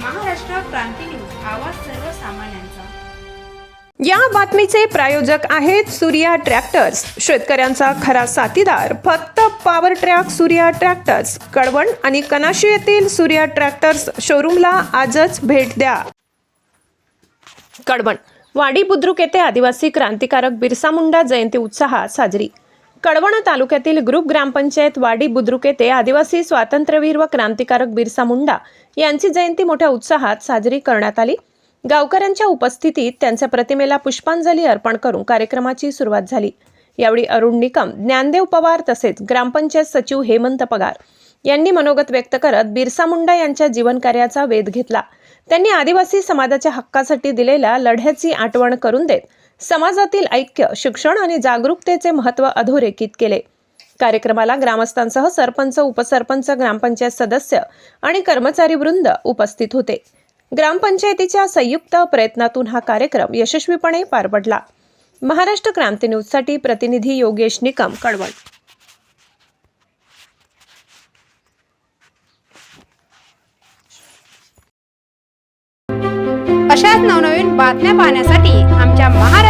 क्रांती news आवाज सर्वसामान्यांचा. या बातमीचे प्रायोजक आहेत सूर्या ट्रॅक्टर्स. शेतकऱ्यांचा खरा साथीदार फक्त power track Surya tractors. Kalwan आणि कनाशी येथील सूर्या ट्रॅक्टर्स शोरूमला आजच भेट द्या. कडवण वाडी बुद्रुक येथे आदिवासी क्रांतिकारक बिरसा मुंडा जयंती उत्साहात साजरी. कडवण तालुक्यातील ग्रुप ग्रामपंचायत वाडी बुद्रुक येथे आदिवासी स्वातंत्र्यवीर व क्रांतिकारक बिरसा मुंडा यांची जयंती मोठ्या उत्साहात साजरी करण्यात आली. गावकऱ्यांच्या उपस्थितीत त्यांच्या प्रतिमेला पुष्पांजली अर्पण करून कार्यक्रमाची सुरुवात झाली. यावेळी अरुण निकम ज्ञानदेव पवार तसेच ग्रामपंचायत सचिव हेमंत पगार यांनी मनोगत व्यक्त करत बिरसा मुंडा यांच्या जीवनकार्याचा वेध घेतला. त्यांनी आदिवासी समाजाच्या हक्कासाठी दिलेल्या लढ्याची आठवण करून देत समाजातील ऐक्य शिक्षण आणि जागरूकतेचे महत्त्व अधोरेखित केले. कार्यक्रमाला ग्रामस्थांसह सरपंच उपसरपंच ग्रामपंचायत सदस्य आणि कर्मचारी वृंद उपस्थित होते. ग्रामपंचायतीच्या संयुक्त प्रयत्नातून हा कार्यक्रम यशस्वीपणे पार पडला. महाराष्ट्र क्रांती न्यूजसाठी प्रतिनिधी योगेश निकम कळवण अशाच नवनवीन बातम्या पाहण्यासाठी आमच्या महाराष्ट्र